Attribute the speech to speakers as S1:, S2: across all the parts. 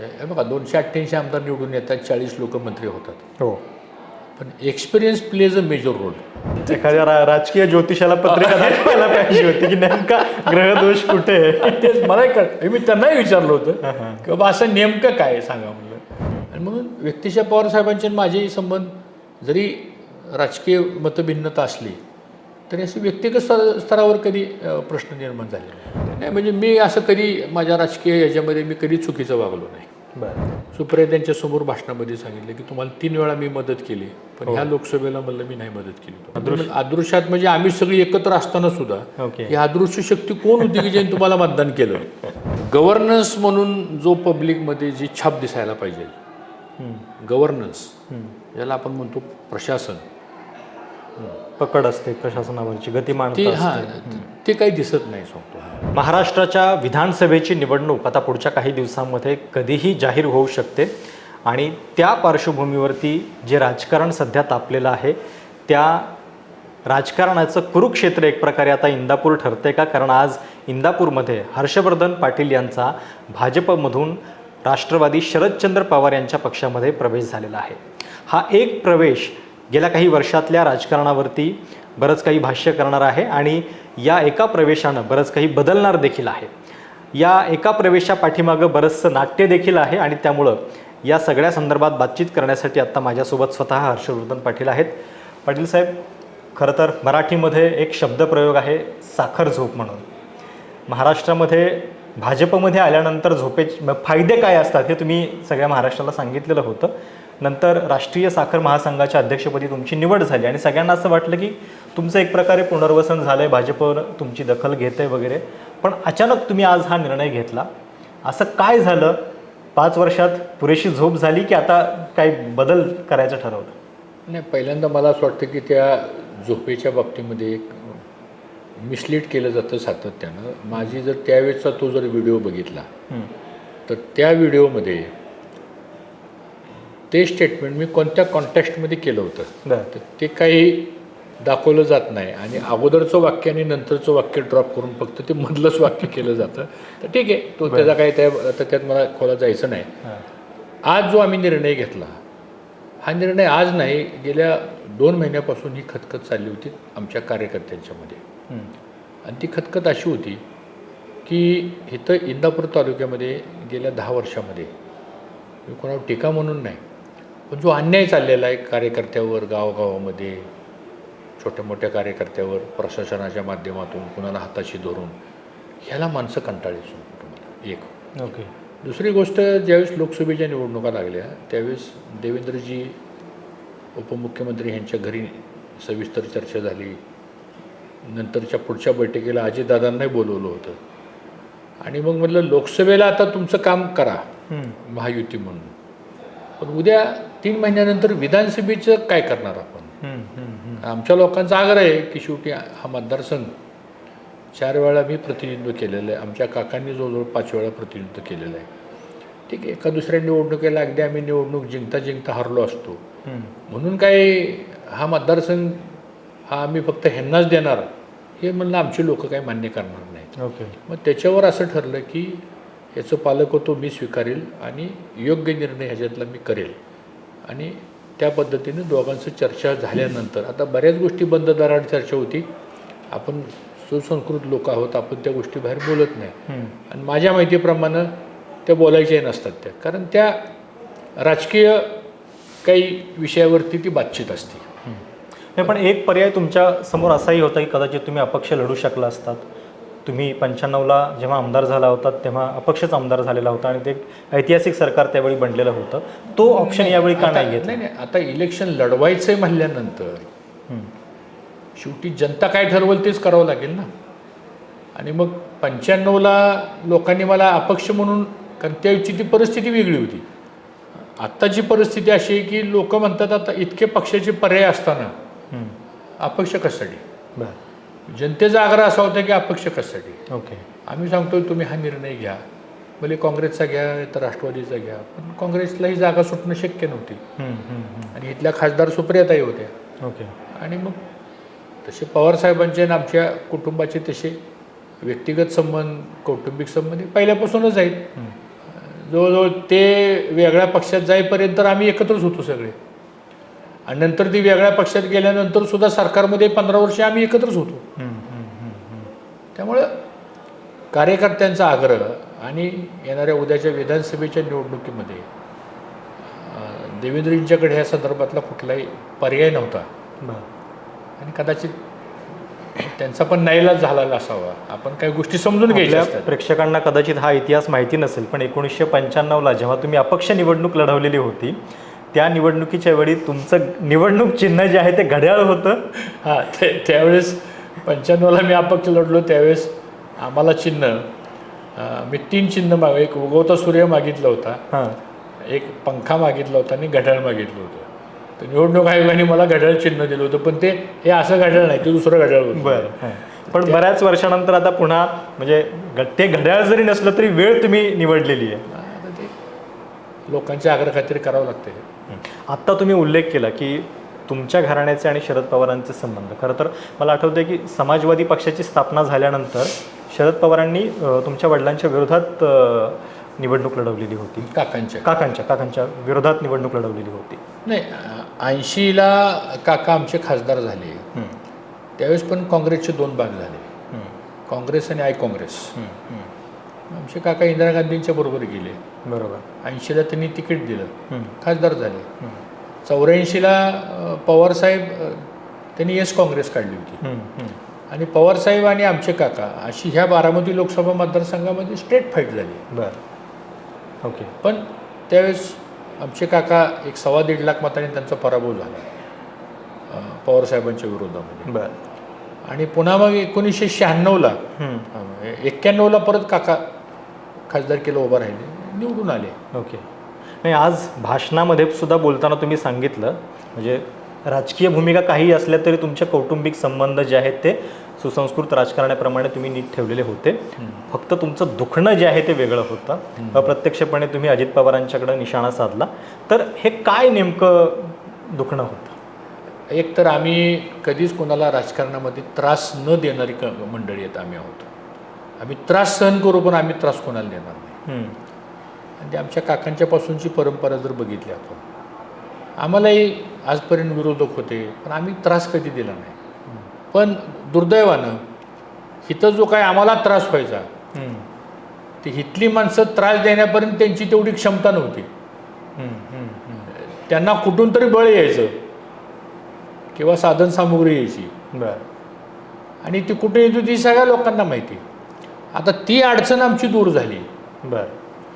S1: हे बघा दोनशे अठ्ठ्याऐंशी आमदार निवडून येतात चाळीस लोक मंत्री होतात.
S2: हो.
S1: पण experience plays a major role
S2: एखाद्या राजकीय ज्योतिषाला पत्रिका दाखवायला पाहिजे होती की नेमका ग्रहदोष कुठे आहे?
S1: तेच मलाही कळ मी त्यांनाही विचारलं होतं की बाबा असं नेमकं काय सांगा म्हणलं. आणि म्हणून व्यक्तिशा पवार साहेबांचे माझेही संबंध जरी राजकीय मतभिन्नता असली तरी असे व्यक्तिगत स्तर स्तरावर कधी प्रश्न निर्माण झाले नाही. नाही म्हणजे मी असं कधी माझ्या राजकीय याच्यामध्ये मी कधी चुकीचं वागलो नाही.
S2: बरं.
S1: सुप्रिया त्यांच्यासमोर भाषणामध्ये सांगितलं की तुम्हाला तीन वेळा मी मदत केली पण ह्या लोकसभेला म्हणलं मी नाही मदत केली. अदृश्य अदृश्यात म्हणजे आम्ही सगळी एकत्र असताना सुद्धा ही अदृश्य शक्ती कोण होती की ज्यांनी तुम्हाला मतदान केलं? गव्हर्नन्स म्हणून जो पब्लिकमध्ये जी छाप दिसायला पाहिजे. गव्हर्नन्स ज्याला आपण म्हणतो प्रशासन.
S2: पकड असते प्रशासनावरची गतिमान
S1: ते हां ते काही दिसत नाही सांगतो.
S2: महाराष्ट्राच्या विधानसभेची निवडणूक आता पुढच्या काही दिवसांमध्ये कधीही जाहीर होऊ शकते आणि त्या पार्श्वभूमीवरती जे राजकारण सध्या तापलेलं आहे त्या राजकारणाचं कुरुक्षेत्र एक प्रकारे आता इंदापूर ठरते का? कारण आज इंदापूरमध्ये हर्षवर्धन पाटील यांचा भाजपमधून राष्ट्रवादी शरदचंद्र पवार यांच्या पक्षामध्ये प्रवेश झालेला आहे. हा एक प्रवेश गेल्या काही वर्षातल्या राजकारणावरती बरंच काही भाष्य करणार आहे आणि या एका प्रवेशानं बरंच काही बदलणार देखील आहे. या एका प्रवेशा पाठीमागं बरंचसं नाट्य देखील आहे आणि त्यामुळं या सगळ्या संदर्भात बातचीत करण्यासाठी आत्ता माझ्यासोबत स्वतः हर्षवर्धन पाटील आहेत. पाटील साहेब खरं तर मराठीमध्ये एक शब्दप्रयोग आहे साखर झोप म्हणून. महाराष्ट्रामध्ये भाजपमध्ये आल्यानंतर झोपेचे फायदे काय असतात हे तुम्ही सगळ्या महाराष्ट्राला सांगितलेलं होतं. नंतर राष्ट्रीय साखर महासंघाच्या अध्यक्षपदी तुमची निवड झाली. आणि सगळ्यांना असं वाटलं की तुमचं एक प्रकारे पुनर्वसन झालं आहे भाजपवर तुमची दखल घेत आहे वगैरे. पण अचानक तुम्ही आज हा निर्णय घेतला. असं काय झालं? पाच वर्षात पुरेशी झोप झाली की आता काही बदल करायचं ठरवलं?
S1: नाही पहिल्यांदा मला असं वाटतं की त्या झोपेच्या बाबतीमध्ये एक मिसलीड केलं जातं सातत्यानं. माझी जर त्यावेळेचा तो जर व्हिडिओ बघितला तर त्या व्हिडिओमध्ये ते स्टेटमेंट मी कोणत्या कॉन्टेक्स्टमध्ये केलं होतं? तर ते काही दाखवलं जात नाही. आणि अगोदरचं वाक्य आणि नंतरचं वाक्य ड्रॉप करून फक्त ते मधलंच वाक्य केलं जातं. तर ठीक आहे तो त्याचा काही त्या आता त्यात मला खोला जायचं नाही.
S2: हां.
S1: आज जो आम्ही निर्णय घेतला हा निर्णय आज नाही गेल्या दोन महिन्यापासून ही खतखत चालली होती आमच्या कार्यकर्त्यांच्यामध्ये. आणि ती खतखत अशी होती की इथं इंदापूर तालुक्यामध्ये गेल्या दहा वर्षामध्ये मी कोणावर टीका म्हणून नाही पण जो अन्याय चाललेला आहे कार्यकर्त्यावर गावागावामध्ये छोट्या मोठ्या कार्यकर्त्यावर प्रशासनाच्या माध्यमातून कुणाला हाताशी धरून ह्याला माणसं कंटाळी तुम्हाला एक.
S2: ओके.
S1: दुसरी गोष्ट ज्यावेळेस लोकसभेच्या निवडणुका लागल्या त्यावेळेस देवेंद्रजी उपमुख्यमंत्री यांच्या घरी सविस्तर चर्चा झाली. नंतरच्या पुढच्या बैठकीला अजितदादांनाही बोलवलं होतं. आणि मग म्हटलं लोकसभेला आता तुमचं काम करा. महायुती म्हणून. पण उद्या तीन महिन्यानंतर विधानसभेचं काय करणार आपण. आमच्या लोकांचा आग्रह आहे की शेवटी हा मतदारसंघ चार वेळा मी प्रतिनिधित्व केलेलं आहे. आमच्या काकांनी जवळजवळ पाच वेळा प्रतिनिधित्व केलेलं आहे. ठीक आहे एका दुसऱ्या निवडणुकीला अगदी आम्ही निवडणूक जिंकता जिंकता हरलो असतो. म्हणून काय हा मतदारसंघ हा आम्ही फक्त ह्यांनाच देणार हे म्हणलं आमची लोक काही मान्य करणार नाहीत.
S2: ओके.
S1: मग त्याच्यावर असं ठरलं की याचं पालकत्व मी स्वीकारेल आणि योग्य निर्णय ह्याच्यातला मी करेल. आणि त्या पद्धतीने दोघांचं चर्चा झाल्यानंतर आता बऱ्याच गोष्टी बंद दारात चर्चा होती. आपण सुसंस्कृत लोक आहोत आपण त्या गोष्टी बाहेर बोलत नाही. आणि माझ्या माहितीप्रमाणे त्या बोलायच्याही नसतात त्या. कारण त्या राजकीय काही विषयावरती ती बातचीत असते.
S2: नाही पण एक पर्याय तुमच्यासमोर असाही होता की कदाचित तुम्ही अपक्ष लढू शकला असतात. तुम्ही पंच्याण्णवला जेव्हा आमदार झाला होता तेव्हा अपक्षच आमदार झालेला होता आणि ते ऐतिहासिक सरकार त्यावेळी बनलेलं होतं. तो ऑप्शन यावेळी का नाही घेतला?
S1: नाही नाही आता इलेक्शन लढवायचं आहे म्हणल्यानंतर. शेवटी जनता काय ठरवल तेच करावं लागेल ना? आणि मग पंच्याण्णवला लोकांनी मला अपक्ष म्हणून कारण त्यावेळची ती परिस्थिती वेगळी होती. आत्ताची परिस्थिती अशी आहे की लोक म्हणतात आता इतके पक्षाचे पर्याय असताना. अपक्ष कशासाठी?
S2: बरं.
S1: जनतेचा आग्रह असा होता की अपक्ष कशासाठी?
S2: ओके.
S1: आम्ही सांगतोय तुम्ही हा निर्णय घ्या. भले काँग्रेसचा घ्या तर राष्ट्रवादीचा घ्या पण काँग्रेसलाही जागा सुटणं शक्य नव्हती.
S2: हं, हं, हं.
S1: आणि इथल्या खासदार सुप्रियाताई होत्या.
S2: ओके.
S1: आणि मग तसे पवारसाहेबांचे आणि आमच्या कुटुंबाचे तसे व्यक्तिगत संबंध कौटुंबिक संबंध हे पहिल्यापासूनच आहेत.
S2: हं.
S1: जवळजवळ ते वेगळ्या पक्षात जाईपर्यंत आम्ही एकत्रच होतो सगळे. आणि नंतर ती वेगळ्या पक्षात गेल्यानंतर सुद्धा सरकारमध्ये पंधरा वर्षे आम्ही एकत्रच होतो. त्यामुळं कार्यकर्त्यांचा आग्रह आणि येणाऱ्या उद्याच्या विधानसभेच्या निवडणुकीमध्ये देवेंद्रजींच्याकडे ह्या संदर्भातला कुठलाही पर्याय नव्हता. आणि कदाचित त्यांचा पण नाईलाज झालेला असावा. आपण काही गोष्टी समजून घ्यायच्या
S2: प्रेक्षकांना कदाचित हा इतिहास माहिती नसेल पण एकोणीसशे पंच्याण्णवला जेव्हा तुम्ही अपक्ष निवडणूक लढवलेली होती त्या निवडणुकीच्या वेळी तुमचं निवडणूक चिन्ह जे आहे ते घड्याळ होतं?
S1: हां ते त्यावेळेस पंच्याण्णवला मी अपक्ष लढलो त्यावेळेस आम्हाला चिन्ह मी तीन चिन्ह माग एक उगवता सूर्य मागितला होता
S2: हां.
S1: एक पंखा मागितला होता आणि घड्याळ मागितलं होतं. तर निवडणूक आयोगाने मला घड्याळ चिन्ह दिलं होतं पण ते हे असं घड्याळ नाही ते दुसरं घड्याळ होतं.
S2: बरं. पण बऱ्याच वर्षानंतर आता पुन्हा म्हणजे ते घड्याळ जरी नसलं तरी वेळ तुम्ही निवडलेली आहे.
S1: आता ते लोकांच्या आग्रह खातीर करावं लागते
S2: आत्ता तुम्ही उल्लेख केला की तुमच्या घराण्याचे आणि शरद पवारांचे संबंध. खरं तर मला आठवतं की समाजवादी पक्षाची स्थापना झाल्यानंतर शरद पवारांनी तुमच्या वडिलांच्या विरोधात निवडणूक लढवलेली होती.
S1: काकांच्या.
S2: काकांच्या काकांच्या विरोधात निवडणूक लढवलेली होती.
S1: नाही ऐंशीला काका आमचे खासदार झाले. त्यावेळेस पण काँग्रेसचे दोन भाग झाले. काँग्रेस आणि आय काँग्रेस आमचे काका इंदिरा गांधींच्या बरोबर गेले.
S2: बरोबर.
S1: ऐंशीला त्यांनी तिकीट दिलं. खासदार झाले. चौऱ्याऐंशीला पवारसाहेब त्यांनी येस काँग्रेस काढली होती. आणि पवारसाहेब आणि आमचे काका अशी ह्या बारामती लोकसभा मतदारसंघामध्ये स्ट्रेट फाईट झाली.
S2: बरं. ओके.
S1: पण त्यावेळेस आमचे काका एक सव्वा दीड लाख मतांनी त्यांचा पराभव झाला पवारसाहेबांच्या विरोधामध्ये.
S2: बरं.
S1: आणि पुन्हा मग एकोणीसशे शहाण्णवला. एक्क्याण्णवला परत काका खासदारकीला उभं राहिले निवडून आले.
S2: ओके. नाही आज भाषणामध्ये सुद्धा बोलताना तुम्ही सांगितलं म्हणजे राजकीय भूमिका काही असल्या तरी तुमचे कौटुंबिक संबंध जे आहेत ते सुसंस्कृत राजकारण्याप्रमाणे तुम्ही नीट ठेवलेले होते. फक्त तुमचं दुखणं जे आहे ते वेगळं होतं. अप्रत्यक्षपणे तुम्ही अजित पवारांच्याकडे निशाणा साधला. तर हे काय नेमकं दुखणं होतं?
S1: एक तर आम्ही कधीच कोणाला राजकारणामध्ये त्रास न देणारी क मंडळी आहेत आम्ही आहोत. आम्ही त्रास सहन करू पण आम्ही त्रास कोणाला देणार नाही. आणि ते आमच्या काकांच्यापासूनची परंपरा जर बघितली आपण आम्हालाही आजपर्यंत विरोधक होते पण आम्ही त्रास कधी दिला नाही. पण दुर्दैवानं इथं जो काय आम्हाला त्रास व्हायचा. ती इथली माणसं त्रास देण्यापर्यंत त्यांची तेवढी क्षमता नव्हती. त्यांना कुठून तरी बळ यायचं किंवा साधन सामुग्री यायची.
S2: बरं.
S1: आणि ती कुठे येत होती सगळ्या लोकांना माहिती. आता ती अडचण आमची दूर झाली.
S2: बरं.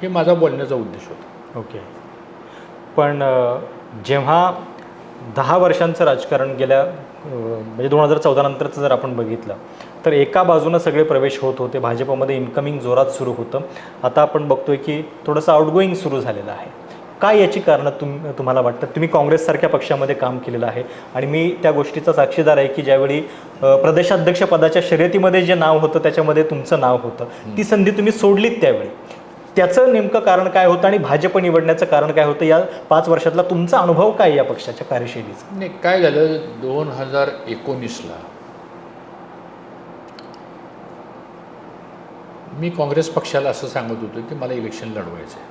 S1: हे माझा बोलण्याचा उद्देश होता.
S2: ओके. पण जेव्हा दहा वर्षांचं राजकारण गेल्या म्हणजे दोन हजार चौदा नंतरचं जर आपण बघितलं तर एका बाजूनं सगळे प्रवेश होत होते. भाजपमध्ये इन्कमिंग जोरात सुरू होतं. आता आपण बघतोय की थोडंसं आउटगोईंग सुरू झालेलं आहे. काय याची कारणं तुम तुम्हाला वाटतं तुम्ही काँग्रेससारख्या पक्षामध्ये काम केलेलं आहे आणि मी त्या गोष्टीचा साक्षीदार आहे की ज्यावेळी अ, प्रदेशाध्यक्ष पदाच्या शर्यतीमध्ये जे नाव होतं त्याच्यामध्ये तुमचं नाव होतं. ती संधी तुम्ही सोडलीत त्यावेळी. त्याचं नेमकं कारण काय होतं आणि भाजप निवडण्याचं कारण काय होतं या पाच वर्षातला तुमचा अनुभव काय या पक्षाच्या कार्यशैलीचा?
S1: नाही काय झालं? दोन हजार एकोणीसला मी काँग्रेस पक्षाला असं सांगत होतो की मला इलेक्शन लढवायचं आहे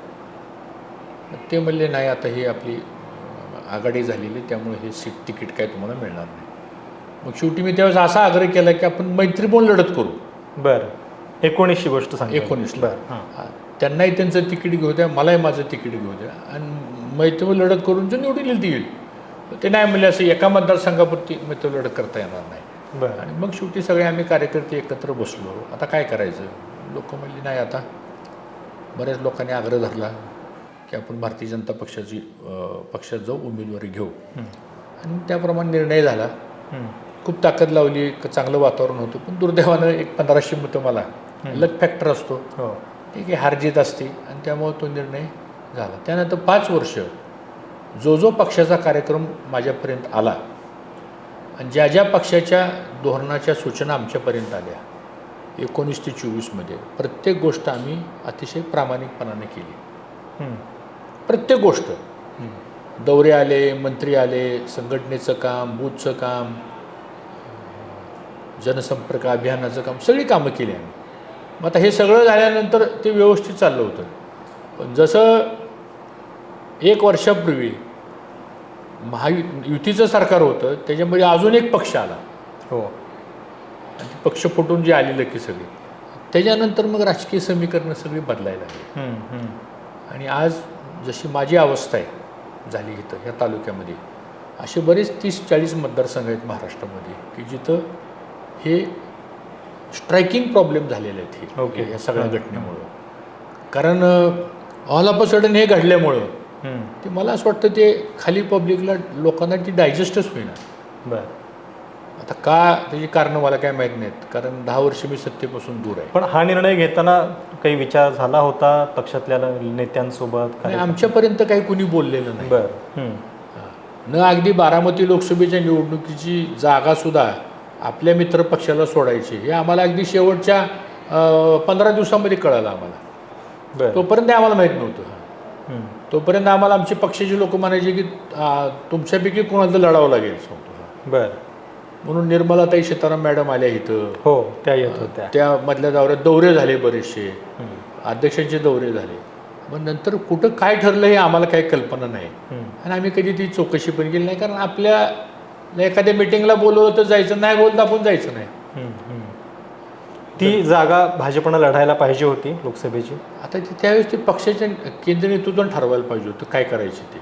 S1: ते म्हणले नाही आता ही आपली आघाडी झालेली त्यामुळे हे सीट तिकीट काय तुम्हाला मिळणार नाही. मग शेवटी मी त्यावेळेस असा आग्रह केला की आपण मैत्रीपूर्ण लढत करू.
S2: बरं. एकोणीसची गोष्ट सांग
S1: एकोणीसला.
S2: बरं.
S1: त्यांनाही त्यांचं तिकीट घेऊ द्या मलाही माझं तिकीट घेऊ द्या. आणि मैत्री लढत करून जर निवडून येईल ते नाही म्हणले असं एका मतदारसंघापुरती मैत्री लढत करता येणार नाही.
S2: बरं.
S1: आणि मग शेवटी सगळे आम्ही कार्यकर्ते एकत्र बसलो. आता काय करायचं? लोक म्हणली नाही आता बऱ्याच लोकांनी आग्रह धरला. की आपण भारतीय जनता पक्षाची पक्षात जाऊ उमेदवारी घेऊ. आणि त्याप्रमाणे निर्णय झाला. खूप ताकद लावली एक चांगलं वातावरण होतं पण दुर्दैवानं एक पंधराशे मतं मला. लक फॅक्टर असतो.
S2: हो.
S1: ठीक आहे हार जीत असते. आणि त्यामुळे तो निर्णय झाला. त्यानंतर पाच वर्ष जो जो पक्षाचा कार्यक्रम माझ्यापर्यंत आला आणि ज्या ज्या पक्षाच्या धोरणाच्या सूचना आमच्यापर्यंत आल्या एकोणीस ते चोवीसमध्ये प्रत्येक गोष्ट आम्ही अतिशय प्रामाणिकपणाने केली. प्रत्येक गोष्ट. दौरे आले मंत्री आले संघटनेचं काम बूथचं काम जनसंपर्क अभियानाचं काम सगळी कामं केली आम्ही. मग आता हे सगळं झाल्यानंतर ते व्यवस्थित चाललं होतं. पण जसं एक वर्षापूर्वी महायु युतीचं सरकार होतं त्याच्यामध्ये अजून एक पक्ष आला.
S2: हो.
S1: आणि पक्ष फुटून जे आलेलं की सगळी त्याच्यानंतर मग राजकीय समीकरणं सगळी बदलायला लागली. आणि आज जशी माझी अवस्था आहे झाली इथं या तालुक्यामध्ये. असे बरेच तीस चाळीस मतदारसंघ आहेत महाराष्ट्रामध्ये की जिथं हे स्ट्रायकिंग प्रॉब्लेम झालेले आहेत हे
S2: Okay.
S1: या सगळ्या घटनेमुळं. कारण ऑल ऑफ अ सडन हे घडल्यामुळं. ते मला असं वाटतं ते खाली पब्लिकला लोकांना ती डायजेस्टच होईना.
S2: बरं.
S1: आता का त्याची कारणं मला काय माहीत नाहीत कारण दहा वर्ष मी सत्तेपासून दूर आहे.
S2: पण हा निर्णय घेताना काही विचार झाला होता पक्षातल्या नेत्यांसोबत?
S1: आणि आमच्यापर्यंत काही कुणी बोललेलं नाही.
S2: बर.
S1: न अगदी बारामती लोकसभेच्या निवडणुकीची जागासुद्धा आपल्या मित्र पक्षाला सोडायची हे आम्हाला अगदी शेवटच्या पंधरा दिवसामध्ये कळालं आम्हाला.
S2: बर.
S1: तोपर्यंत आम्हाला माहीत नव्हतं. तोपर्यंत आम्हाला आमचे पक्षाचे लोक म्हणायचे की तुमच्यापैकी कोणाला तर लढावं लागेल सांगतो
S2: बर.
S1: म्हणून निर्मलाताई सीताराम मॅडम आल्या इथं.
S2: हो त्या येत होत्या.
S1: त्या मधल्या दौऱ्यात दौरे झाले बरेचसे. अध्यक्षांचे दौरे झाले. मग नंतर कुठं काय ठरलं हे आम्हाला काही कल्पना नाही. आणि आम्ही कधी ती चौकशी पण केली नाही कारण आपल्या एखाद्या मिटिंगला बोलवलं तर जायचं नाही बोलता आपण जायचं नाही.
S2: ती जागा भाजपनं लढायला पाहिजे होती लोकसभेची?
S1: आता ते त्यावेळेस ते पक्षाच्या केंद्रीय नेतृत्वान ठरवायला पाहिजे होतं काय करायचे ते.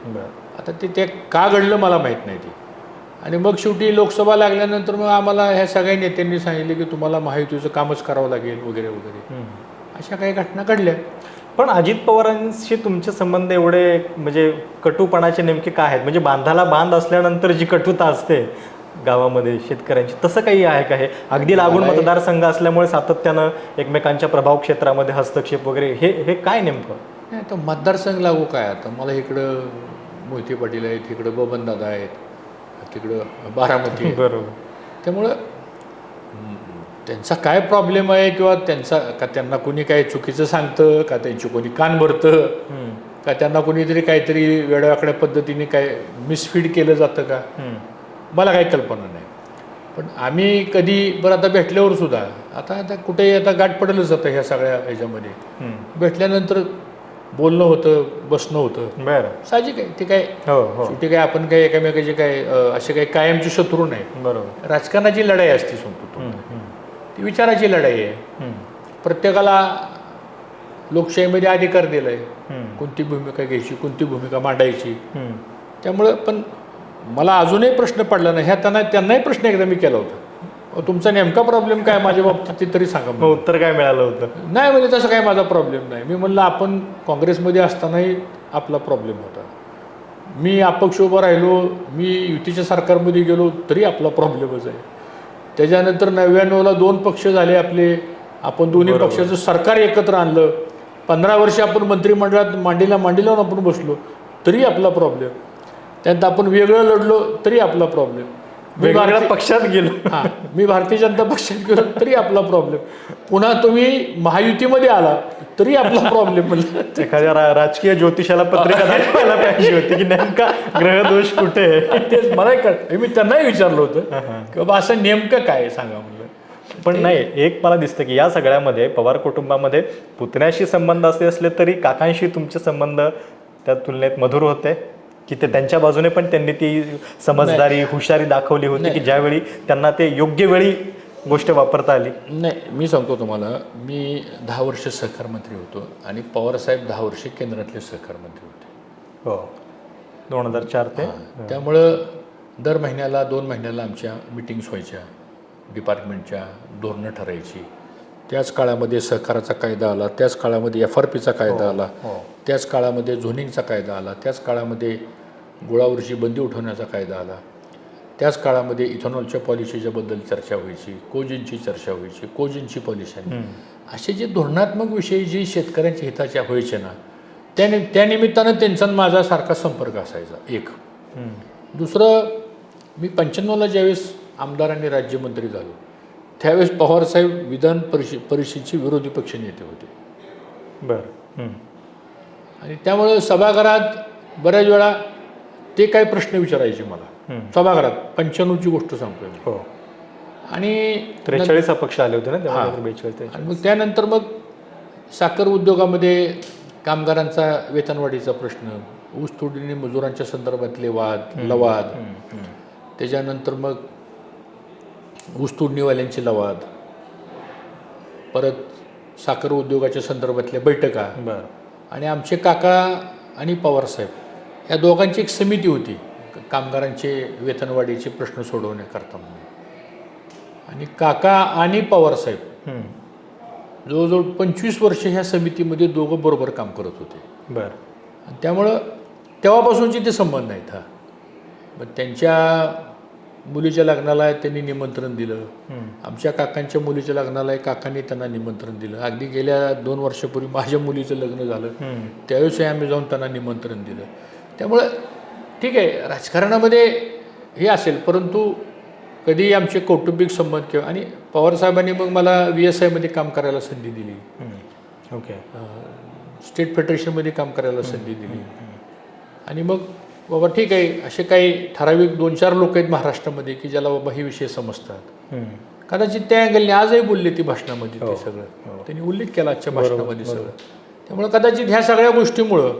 S1: आता ते ते का घडलं मला माहीत नाही ते. आणि मग शेवटी लोकसभा लागल्यानंतर मग आम्हाला ह्या सगळ्या नेत्यांनी सांगितले की तुम्हाला महायुतीचं कामच करावं लागेल वगैरे वगैरे. अशा काही घटना घडल्या.
S2: पण अजित पवारांशी तुमचे संबंध एवढे म्हणजे कटुपणाचे नेमके काय आहेत? म्हणजे बांधाला बांध असल्यानंतर जी कटुता असते गावामध्ये शेतकऱ्यांची तसं काही आहे का हे? अगदी लागून मतदारसंघ असल्यामुळे सातत्यानं एकमेकांच्या प्रभाव क्षेत्रामध्ये हस्तक्षेप वगैरे हे हे काय नेमकं?
S1: नाही आता मतदारसंघ लागू काय? आता मला इकडं मोहिते पाटील आहेत इकडं बबन दादा आहेत तिकडं बारामती.
S2: बरोबर.
S1: त्यामुळं त्यांचा काय प्रॉब्लेम आहे किंवा त्यांचा का त्यांना कोणी काय चुकीचं सांगतं का त्यांची कोणी कान भरतं का त्यांना कोणीतरी काहीतरी वेड्यावाकड्या पद्धतीने काय मिसफीड केलं जातं का? मला काही कल्पना नाही. पण आम्ही कधी बरं आता भेटल्यावर सुद्धा आता आता कुठेही आता गाठ पडेलच जातं ह्या सगळ्या ह्याच्यामध्ये. भेटल्यानंतर बोलणं होतं बसणं होतं.
S2: बरं.
S1: साहजिक आहे ते काय
S2: हो हो.
S1: शेवटी काय आपण काय एकामेकाचे काय असे काही कायमचे शत्रू नाही.
S2: बरोबर.
S1: राजकारणाची लढाई असते सांगतो तो विचाराची लढाई आहे. प्रत्येकाला लोकशाहीमध्ये अधिकार दिला आहे
S2: हम्म,
S1: कोणती भूमिका घ्यायची कोणती भूमिका मांडायची. त्यामुळं पण मला अजूनही प्रश्न पडला नाही. ह्या त्यांना त्यांनाही प्रश्न एकदा मी केला होता. तुमचा नेमका प्रॉब्लेम काय? माझ्या बाबतीत ते तरी सांगा मला.
S2: मग उत्तर काय मिळालं होतं?
S1: नाही म्हणजे तसं काही माझा प्रॉब्लेम नाही. मी म्हणलं आपण काँग्रेसमध्ये असतानाही आपला प्रॉब्लेम होता. मी अपक्ष उभा राहिलो मी युतीच्या सरकारमध्ये गेलो तरी आपला प्रॉब्लेमच आहे. त्याच्यानंतर नव्याण्णवला दोन पक्ष झाले आपले. आपण दोन्ही
S2: बरोबर.
S1: पक्षाचं सरकार एकत्र आणलं. पंधरा वर्ष आपण मंत्रिमंडळात मांडीला मांडी लावून आपण बसलो तरी आपला प्रॉब्लेम त्यात आपण वेगळं लढलो तरी आपला प्रॉब्लेम मी
S2: वेगवेगळ्या
S1: भारतीय-
S2: पक्षात गेलो.
S1: हां मी भारतीय जनता पक्षात गेलो तरी आपला प्रॉब्लेम पुन्हा तुम्ही महायुतीमध्ये आला तरी आपला प्रॉब्लेम म्हणलं
S2: एखाद्या रा- राजकीय ज्योतिषाला पत्रिका दाखवायला पाहिजे होती की नेमका ग्रहदोष कुठे आहे?
S1: तेच मलाही कळ मी त्यांनाही विचारलं होतं. की बाबा असं नेमकं काय आहे सांगा म्हणलं.
S2: पण नाही एक मला दिसतं की या सगळ्यामध्ये पवार कुटुंबामध्ये पुतण्याशी संबंध असे असले तरी काकांशी तुमचे संबंध त्या तुलनेत मधुर होते? की ते त्यांच्या बाजूने पण त्यांनी ती समजदारी हुशारी दाखवली होती की ज्यावेळी त्यांना ते योग्य वेळी गोष्ट वापरता आली.
S1: नाही मी सांगतो तुम्हाला मी दहा वर्ष सहकार मंत्री होतो आणि पवारसाहेब दहा वर्ष केंद्रातले सहकार मंत्री होते.
S2: हो. दोन हजार चार ते?
S1: त्यामुळं दर महिन्याला दोन महिन्याला आमच्या मिटिंग्स व्हायच्या डिपार्टमेंटच्या धोरणं ठरायची. त्याच काळामध्ये सहकाराचा कायदा आला त्याच काळामध्ये एफ आर पीचा कायदा आला.
S2: हो.
S1: त्याच काळामध्ये झोनिंगचा कायदा आला त्याच काळामध्ये गुळावरची बंदी उठवण्याचा कायदा आला त्याच काळामध्ये इथेनॉलच्या पॉलिसीच्या बद्दल चर्चा व्हायची कोजिनची चर्चा व्हायची कोजिनची पॉलिसी. असे जे धोरणात्मक विषय जे शेतकऱ्यांच्या हिताच्या व्हायचे ना त्या नि- त्या निमित्तानं त्यांचा आणि माझा सारखा संपर्क असायचा एक. दुसरं मी पंच्याण्णवला ज्यावेळेस आमदार आणि राज्यमंत्री झालो त्यावेळेस पवारसाहेब विधान परिषद परिषदेचे विरोधी पक्ष नेते होते.
S2: बरं.
S1: आणि त्यामुळे सभागृहात बऱ्याच वेळा ते काही प्रश्न विचारायचे मला. सभागृहात पंच्याण्णवची गोष्ट सांगतोय मी.
S2: हो.
S1: आणि
S2: त्रेचाळीस अपक्ष आले होते ना
S1: हां. आणि मग त्यानंतर मग साखर उद्योगामध्ये कामगारांचा वेतनवाढीचा प्रश्न ऊस तोडणी मजुरांच्या संदर्भातले वाद लवाद. त्याच्यानंतर मग ऊस तोडणीवाल्यांचे लवाद. परत साखर उद्योगाच्या संदर्भातल्या बैठका.
S2: बरं.
S1: आणि आमचे काका आणि पवारसाहेब या दोघांची एक समिती होती कामगारांचे वेतनवाढीचे प्रश्न सोडवण्याकरता म्हणून. आणि काका आणि पवारसाहेब. जवळजवळ पंचवीस वर्ष ह्या समितीमध्ये दोघं बरोबर काम करत होते.
S2: बरं.
S1: त्यामुळं तेव्हापासूनचे ते संबंध आहेत हा. मग त्यांच्या मुलीच्या लग्नाला त्यांनी निमंत्रण दिलं. आमच्या काकांच्या मुलीच्या लग्नाला काकांनी त्यांना निमंत्रण दिलं. अगदी गेल्या दोन वर्षापूर्वी माझ्या मुलीचं लग्न झालं. त्यावेळेसही आम्ही जाऊन त्यांना निमंत्रण दिलं. त्यामुळं ठीक आहे राजकारणामध्ये हे असेल परंतु कधी आमचे कौटुंबिक संबंध किंवा आणि पवारसाहेबांनी मग मला व्ही एस आयमध्ये काम करायला संधी दिली.
S2: ओके
S1: स्टेट फेडरेशनमध्ये काम करायला संधी दिली. आणि मग बाबा ठीक आहे असे काही ठराविक दोन चार लोक आहेत महाराष्ट्रामध्ये की ज्याला बाबा हे विषय समजतात. कदाचित त्या अँगलने आजही बोलले ती भाषणामध्ये
S2: हो.
S1: ते सगळं त्यांनी उल्लेख केला आजच्या भाषणामध्ये सगळं. त्यामुळे कदाचित ह्या सगळ्या गोष्टीमुळं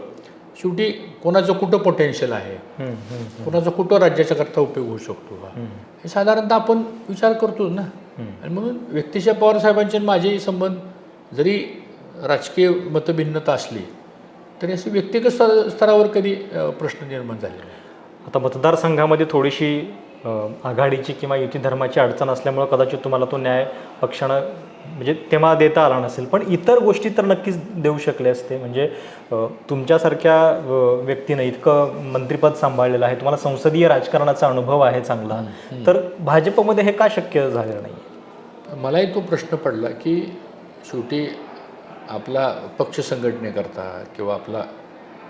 S1: शेवटी कोणाचं कुठं पोटेन्शियल आहे. कोणाचा कुठं राज्याच्या करता उपयोग होऊ शकतो हा हे साधारणतः आपण विचार करतो ना. आणि म्हणून व्यक्तिशा पवार साहेबांचे आणि माझेही संबंध जरी राजकीय मतभिन्नता असली तरी असे व्यक्तिगत स्तर- स्तरावर कधी प्रश्न निर्माण झाले नाही
S2: आता मतदारसंघामध्ये थोडीशी आघाडीची किंवा युती धर्माची अडचण असल्यामुळं कदाचित तुम्हाला तो न्याय पक्षानं म्हणजे तेव्हा देता आला नसेल. पण इतर गोष्टी तर नक्कीच देऊ शकले असते. म्हणजे तुमच्यासारख्या व्यक्तीनं इतकं मंत्रिपद सांभाळलेलं आहे. तुम्हाला संसदीय राजकारणाचा अनुभव आहे चांगला. तर भाजपमध्ये हे का शक्य झालेलं नाही
S1: मलाही तो प्रश्न पडला की शेवटी आपला पक्ष संघटनेकरता किंवा आपला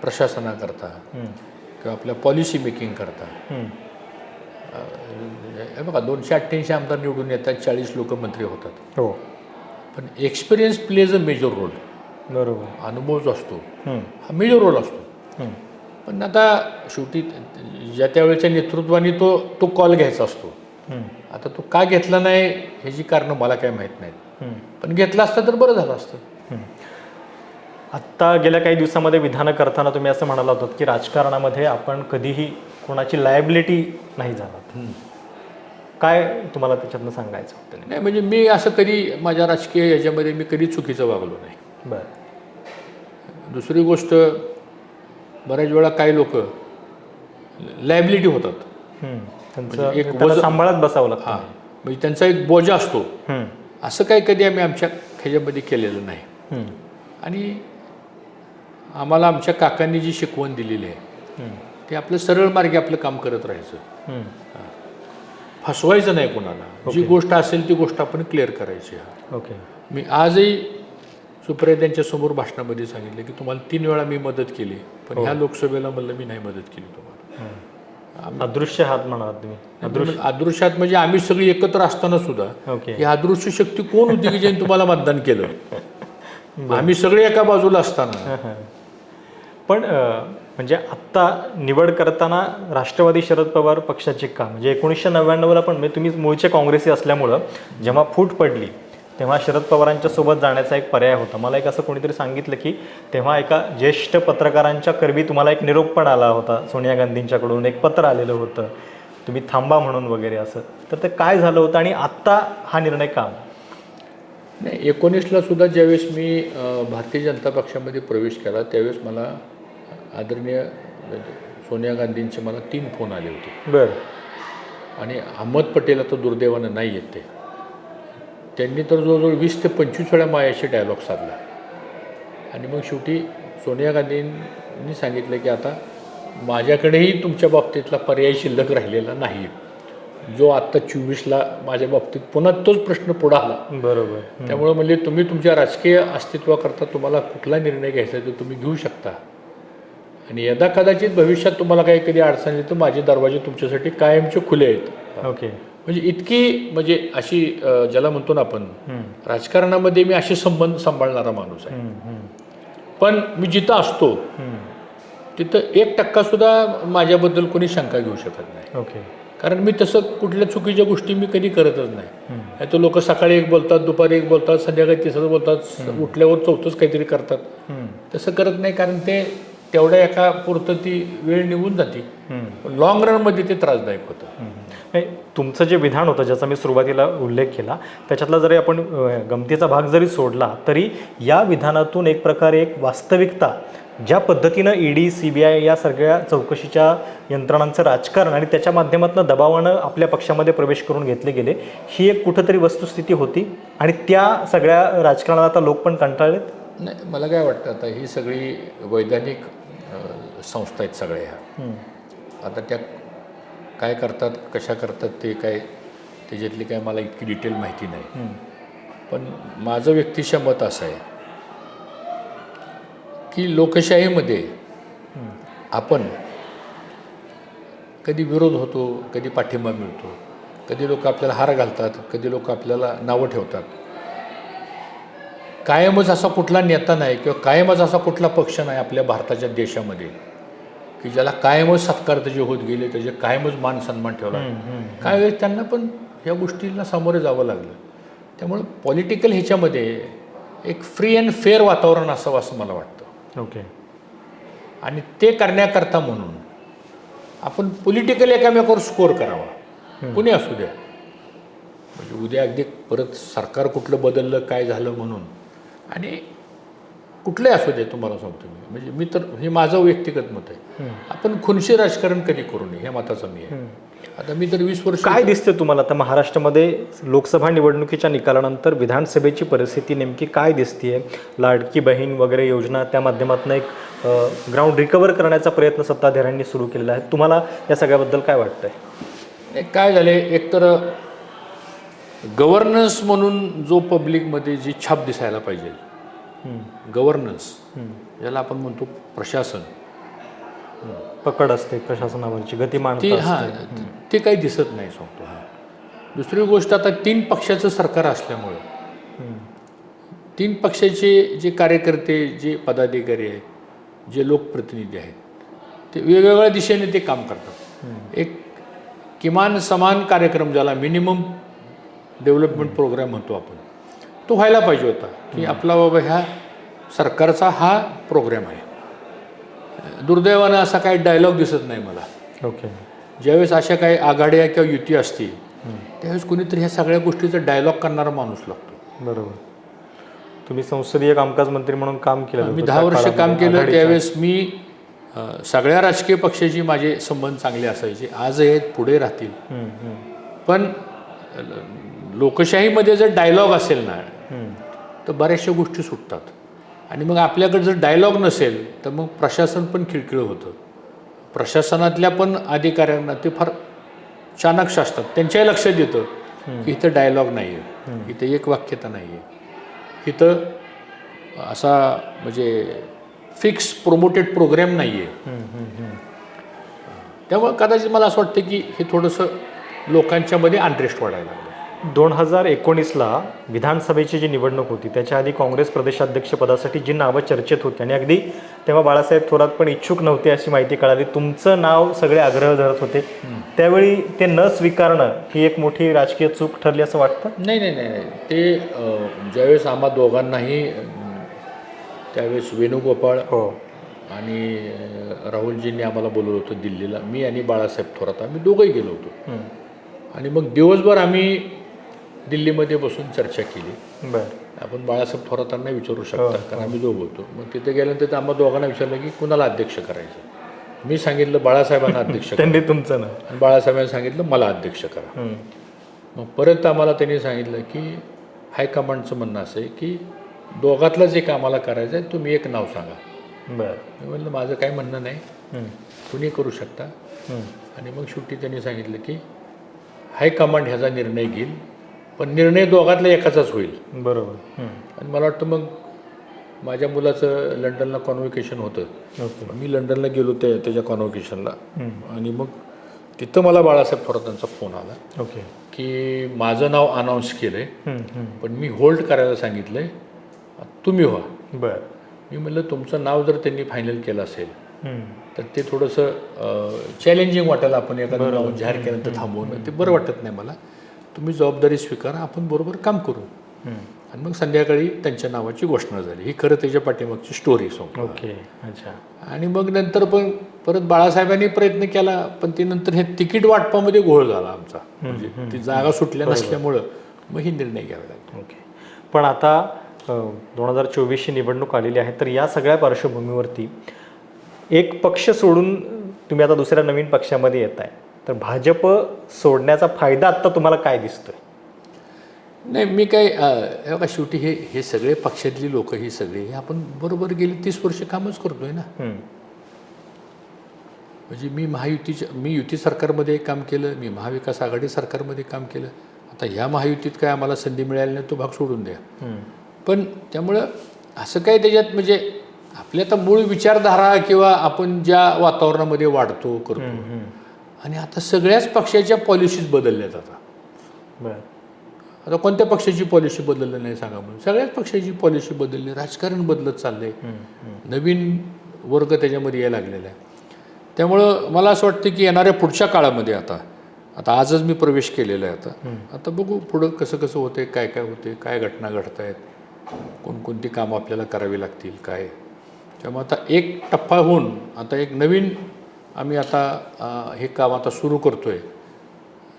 S1: प्रशासनाकरता किंवा आपल्या पॉलिसी मेकिंग करता. हे बघा दोनशे अठ्ठ्याऐंशी आमदार निवडून येतात चाळीस लोक मंत्री होतात.
S2: हो.
S1: पण experience plays a major role
S2: बरोबर.
S1: अनुभव जो असतो. हा मेजर रोल असतो. पण आता शेवटी ज्या त्यावेळेच्या नेतृत्वाने तो तो कॉल घ्यायचा असतो. आता तो का घेतला नाही ह्याची कारणं मला काय माहीत नाहीत. पण घेतला असता तर बरं झालं असतं.
S2: आत्ता गेल्या काही दिवसामध्ये विधानं करताना तुम्ही असं म्हणाला होतात की राजकारणामध्ये आपण कधीही कोणाची लायबिलिटी नाही झाला काय तुम्हाला त्याच्यातनं सांगायचं होतं
S1: नाही म्हणजे मी असं कधी माझ्या राजकीय याच्यामध्ये मी कधी चुकीचं वागलो नाही.
S2: बरं.
S1: दुसरी गोष्ट बऱ्याच वेळा काही लोक लायबिलिटी होतात.
S2: त्यांचं
S1: म्हणजे एक वजन-
S2: सांभाळत बसावं लागतं.
S1: हां. म्हणजे त्यांचा एक बोजा असतो. असं काही कधी आम्ही आमच्या ह्याच्यामध्ये केलेलं नाही. आणि आम्हाला आमच्या काकांनी जी शिकवण दिलेली आहे. ते आपलं सरळ मार्गे आपलं काम करत राहायचं. फसवायचं नाही कोणाला. जी गोष्ट असेल ती गोष्ट आपण क्लिअर करायची
S2: ओके
S1: मी आजही सुप्रिया त्यांच्यासमोर भाषणामध्ये सांगितलं की तुम्हाला तीन वेळा मी मदत केली पण ह्या लोकसभेला म्हणलं मी नाही मदत केली तुम्हाला.
S2: अदृश्य हात म्हणालात तुम्ही.
S1: अदृश्य अदृश्यात म्हणजे आम्ही सगळी एकत्र असताना सुद्धा ही अदृश्य शक्ती कोण होती की ज्यांनी तुम्हाला मतदान केलं? आम्ही सगळे एका बाजूला असताना.
S2: पण म्हणजे आत्ता निवड करताना राष्ट्रवादी शरद पवार पक्षाचे का म्हणजे एकोणीसशे नव्याण्णवला पण म्हणजे तुम्ही मूळचे काँग्रेसी असल्यामुळं जेव्हा फूट पडली तेव्हा शरद पवारांच्या सोबत जाण्याचा एक पर्याय होता. मला एक असं कोणीतरी सांगितलं की तेव्हा एका ज्येष्ठ पत्रकारांच्या करवी तुम्हाला एक निरोप पण आला होता सोनिया गांधींच्याकडून एक पत्र आलेलं होतं तुम्ही थांबा म्हणून वगैरे असं. तर ते काय झालं होतं आणि आत्ता हा निर्णय का?
S1: नाही एकोणीसला सुद्धा ज्यावेळेस मी भारतीय जनता पक्षामध्ये प्रवेश केला त्यावेळेस मला आदरणीय सोनिया गांधींचे मला तीन फोन आले होते.
S2: बरं.
S1: आणि अहमद पटेल आता दुर्दैवानं नाही आहेत ते. त्यांनी तर जवळजवळ वीस ते पंचवीस वेळा मायाशी डायलॉग साधला. आणि मग शेवटी सोनिया गांधींनी सांगितलं की आता माझ्याकडेही तुमच्या बाबतीतला पर्याय शिल्लक राहिलेला नाही. जो आत्ता चोवीसला माझ्या बाबतीत पुन्हा तोच प्रश्न पुढं आला.
S2: बरोबर.
S1: त्यामुळे म्हणजे तुम्ही तुमच्या राजकीय अस्तित्वाकरता तुम्हाला कुठला निर्णय घ्यायचा आहे तो तुम्ही घेऊ शकता. आणि यदा कदाचित भविष्यात तुम्हाला काही कधी अडचण येईल तर माझे दरवाजे तुमच्यासाठी कायमचे खुले आहेत.
S2: ओके.
S1: म्हणजे इतकी म्हणजे अशी ज्याला म्हणतो ना आपण. राजकारणामध्ये मी असे संबंध सांभाळणारा माणूस आहे. पण मी जिथं असतो. तिथं एक टक्का सुद्धा माझ्याबद्दल कोणी शंका घेऊ शकत नाही.
S2: ओके.
S1: कारण मी तसं कुठल्या चुकीच्या गोष्टी मी कधी करतच नाही. नाही तर लोक सकाळी एक बोलतात दुपारी एक बोलतात संध्याकाळी तिसरं बोलतात उठल्यावर चौथंच काहीतरी करतात. तसं करत नाही कारण ते तेवढ्या एका पुरतं ती वेळ निघून जाते. लॉंग रनमध्ये ते त्रासदायक होतं.
S2: नाही, तुमचं जे विधान होतं ज्याचा मी सुरुवातीला उल्लेख केला त्याच्यातला जरी आपण गमतीचा भाग जरी सोडला तरी या विधानातून एक प्रकारे एक वास्तविकता ज्या पद्धतीनं E D C B I या सगळ्या चौकशीच्या यंत्रणांचं राजकारण आणि त्याच्या माध्यमातून दबावानं आपल्या पक्षामध्ये प्रवेश करून घेतले गेले ही एक कुठंतरी वस्तुस्थिती होती आणि त्या सगळ्या राजकारणात आता लोक पण कंटाळलेत?
S1: नाही मला काय वाटतं आता ही सगळी वैधानिक संस्था आहेत सगळ्या ह्या. आता त्या काय करतात कशा करतात ते काय त्याच्यातली काय मला इतकी डिटेल माहिती नाही. पण माझं व्यक्तिशः मत असं आहे की लोकशाहीमध्ये आपण कधी विरोध होतो कधी पाठिंबा मिळतो कधी लोक आपल्याला हार घालतात कधी लोक आपल्याला नावं ठेवतात. कायमच असा कुठला नेता नाही किंवा कायमच असा कुठला पक्ष नाही आपल्या भारताच्या देशामध्ये की ज्याला कायमच सत्कार त्याचे होत गेले त्याचे कायमच मान सन्मान ठेवला काय वेळेस त्यांना पण ह्या गोष्टींना सामोरे जावं लागलं. त्यामुळे पॉलिटिकल ह्याच्यामध्ये एक फ्री अँड फेअर वातावरण असावं असं मला वाटतं.
S2: ओके
S1: आणि ते करण्याकरता म्हणून आपण पॉलिटिकल एकामेकावर स्कोअर करावा. कुणी असू द्या. म्हणजे उद्या अगदी परत सरकार कुठलं बदललं काय झालं म्हणून आणि कुठलंही असू दे तुम्हाला सांगतो मी. म्हणजे मी तर हे माझं व्यक्तिगत मत आहे. आपण खुनशी राजकारण कधी करू नये हे मताचा मी आहे. आता मी तर वीस वर्ष
S2: काय दिसते तुम्हाला? आता महाराष्ट्रामध्ये लोकसभा निवडणुकीच्या निकालानंतर विधानसभेची परिस्थिती नेमकी काय दिसतीये? लाडकी बहीण वगैरे योजना त्या माध्यमातून एक ग्राउंड रिकवर करण्याचा प्रयत्न सत्ताधाऱ्यांनी सुरू केलेला आहे. तुम्हाला या सगळ्याबद्दल काय वाटतंय?
S1: काय झाले एकतर गव्हर्नन्स म्हणून जो पब्लिकमध्ये जी छाप दिसायला पाहिजे. गव्हर्नन्स. ज्याला आपण म्हणतो प्रशासन.
S2: पकड असते प्रशासनावरची गतिमान
S1: ती हां ते काही दिसत नाही सांगतो हां. दुसरी गोष्ट आता तीन पक्षाचं सरकार असल्यामुळं. तीन पक्षाचे जे कार्यकर्ते जे पदाधिकारी आहेत जे लोकप्रतिनिधी आहेत ते वेगवेगळ्या दिशेने ते काम करतात. एक किमान समान कार्यक्रम ज्याला मिनिमम डेव्हलपमेंट प्रोग्राम म्हणतो आपण. तो व्हायला पाहिजे होता की आपला बाबा ह्या सरकारचा हा प्रोग्राम आहे. दुर्दैवानं असा काही डायलॉग दिसत नाही मला.
S2: ओके.
S1: ज्यावेळेस अशा काही आघाड्या किंवा युती असते त्यावेळेस कोणीतरी ह्या सगळ्या गोष्टीचा डायलॉग करणारा माणूस लागतो.
S2: बरोबर. तुम्ही संसदीय कामकाज मंत्री म्हणून काम केलं
S1: मी दहा वर्ष काम केलं. त्यावेळेस मी सगळ्या राजकीय पक्षाची माझे संबंध चांगले असायचे. आज आहेत पुढे राहतील. पण लोकशाहीमध्ये जर डायलॉग असेल ना. तर बऱ्याचशा गोष्टी सुटतात. आणि मग आपल्याकडे जर डायलॉग नसेल तर मग प्रशासन पण खिळखिळं होतं. प्रशासनातल्या पण अधिकाऱ्यांना ते फार चाणक्य असतात. त्यांच्याही लक्षात येतं की इथं डायलॉग नाही आहे इथं एक वाक्यता नाही आहे इथं असा म्हणजे फिक्स प्रोमोटेड प्रोग्राम नाही आहे. त्यामुळे कदाचित मला असं वाटतं की हे थोडंसं लोकांच्यामध्ये अनरेस्ट वाढायला लागलं.
S2: दोन हजार एकोणीसला विधानसभेची जी निवडणूक होती त्याच्या आधी काँग्रेस प्रदेशाध्यक्षपदासाठी जी नावं चर्चेत होती आणि अगदी तेव्हा बाळासाहेब थोरात पण इच्छुक नव्हते अशी माहिती कळाली. तुमचं नाव सगळे आग्रह धरत होते. त्यावेळी ते न स्वीकारणं ही एक मोठी राजकीय चूक ठरली असं वाटतं?
S1: नाही नाही नाही नाही. ते ज्यावेळेस आम्हा दोघांनाही त्यावेळेस वेणुगोपाळ
S2: हो.
S1: आणि राहुलजींनी आम्हाला बोलवलं होतं दिल्लीला. मी आणि बाळासाहेब थोरात आम्ही दोघंही गेलो होतो. आणि मग दिवसभर आम्ही दिल्लीमध्ये बसून चर्चा केली.
S2: बरं.
S1: आपण बाळासाहेब थोरातांना विचारू शकता कारण आम्ही दोघं होतो. मग तिथे गेल्यानंतर आम्हा दोघांना विचारलं की कुणाला अध्यक्ष करायचं? मी सांगितलं बाळासाहेबांना अध्यक्ष करा.
S2: त्यांनी तुमचं नाव
S1: आणि बाळासाहेबांनी सांगितलं मला अध्यक्ष करा. मग परत आम्हाला त्यांनी सांगितलं की हायकमांडचं म्हणणं असं आहे की दोघातलंच एक आम्हाला करायचं आहे तुम्ही एक नाव सांगा.
S2: बरं.
S1: मी म्हणलं माझं काय म्हणणं नाही. कुणी करू शकता. आणि मग शेवटी त्यांनी सांगितलं की हायकमांड ह्याचा निर्णय घेईल. पण निर्णय दोघातला एकाचाच होईल.
S2: बरोबर.
S1: आणि मला वाटतं मग माझ्या मुलाचं लंडनला कॉन्व्होकेशन होतं. मी लंडनला गेलो त्या त्याच्या कॉन्व्होकेशनला. आणि मग तिथं मला बाळासाहेब थोरातांचा फोन आला.
S2: ओके.
S1: की माझं नाव अनाऊन्स केलं आहे
S2: हम्म, हम्म. पण
S1: मी होल्ड करायला सांगितलं आहे तुम्ही व्हा.
S2: बरं.
S1: मी म्हणलं तुमचं नाव जर त्यांनी फायनल केलं असेल. तर ते थोडंसं चॅलेंजिंग वाटायला आपण एखादं नाव जाहीर केल्यानंतर थांबवणं ते बरं वाटत नाही मला. तुम्ही जबाबदारी स्वीकारा आपण बरोबर काम करू. आणि मग संध्याकाळी त्यांच्या नावाची घोषणा झाली. ही खरं त्याच्या पाठीमागची स्टोरी सांगतो
S2: ओके अच्छा.
S1: आणि मग नंतर पण परत बाळासाहेबांनी प्रयत्न केला पण ते नंतर हे तिकीट वाटपामध्ये घोळ झाला आमचा. म्हणजे ती जागा सुटल्या नसल्यामुळं मग ही निर्णय घ्यावा लागला.
S2: ओके. पण आता दोन हजार चोवीसची निवडणूक आलेली आहे तर या सगळ्या पार्श्वभूमीवरती एक पक्ष सोडून तुम्ही आता दुसऱ्या नवीन पक्षामध्ये येत आहे तर भाजप सोडण्याचा फायदा आत्ता तुम्हाला काय दिसतोय
S1: नाही मी काय बघा शेवटी हे हे सगळे पक्षातली लोक ही सगळी हे आपण बरोबर गेली तीस वर्ष कामच करतोय ना. म्हणजे मी महायुतीच्या मी युती सरकारमध्ये काम केलं मी महाविकास आघाडी सरकारमध्ये काम केलं आता ह्या महायुतीत काय आम्हाला संधी मिळाली नाही तो भाग सोडून द्या. पण त्यामुळं असं काय त्याच्यात म्हणजे आपल्या आता मूळ विचारधारा किंवा आपण ज्या वातावरणामध्ये वाढतो करतो. आणि आता सगळ्याच पक्षाच्या पॉलिसीज बदलल्यात आता.
S2: बरं.
S1: आता कोणत्या पक्षाची पॉलिसी बदलली नाही सांगा म्हणून. सगळ्याच पक्षाची पॉलिसी बदलली राजकारण बदलत चाललंय. नवीन वर्ग त्याच्यामध्ये यायला लागलेला आहे. त्यामुळं मला असं वाटतं की येणाऱ्या पुढच्या काळामध्ये आता आता आजच मी प्रवेश केलेला आहे आता. आता बघू पुढं कसं कसं होते काय काय होते काय घटना घडत आहेत कोणकोणती कामं आपल्याला करावी लागतील काय. त्यामुळे आता एक टप्पा होऊन आता एक नवीन आम्ही आता हे काम आता सुरू करतो आहे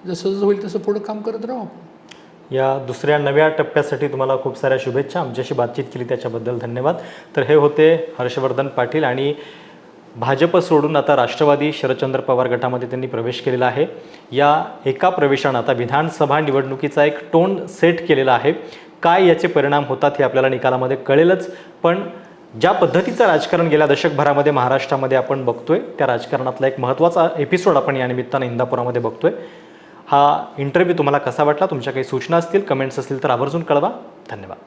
S1: जसं जसं होईल तसं पुढं काम करत राहू आपण.
S2: या दुसऱ्या नव्या टप्प्यासाठी तुम्हाला खूप साऱ्या शुभेच्छा. आमच्याशी बातचीत केली त्याच्याबद्दल धन्यवाद. तर हे होते हर्षवर्धन पाटील आणि भाजप सोडून आता राष्ट्रवादी शरदचंद्र पवार गटामध्ये त्यांनी प्रवेश केलेला आहे. या एका प्रवेशानं आता विधानसभा निवडणुकीचा एक टोन सेट केलेला आहे. काय याचे परिणाम होतात हे आपल्याला निकालामध्ये कळेलच पण ज्या पद्धतीचं राजकारण गेल्या दशकभरामध्ये महाराष्ट्रामध्ये आपण बघतोय त्या राजकारणातला एक महत्त्वाचा एपिसोड आपण या निमित्तानं इंदापुरामध्ये बघतोय. हा इंटरव्ह्यू तुम्हाला कसा वाटला? तुमच्या काही सूचना असतील कमेंट्स असतील तर आवर्जून कळवा. धन्यवाद.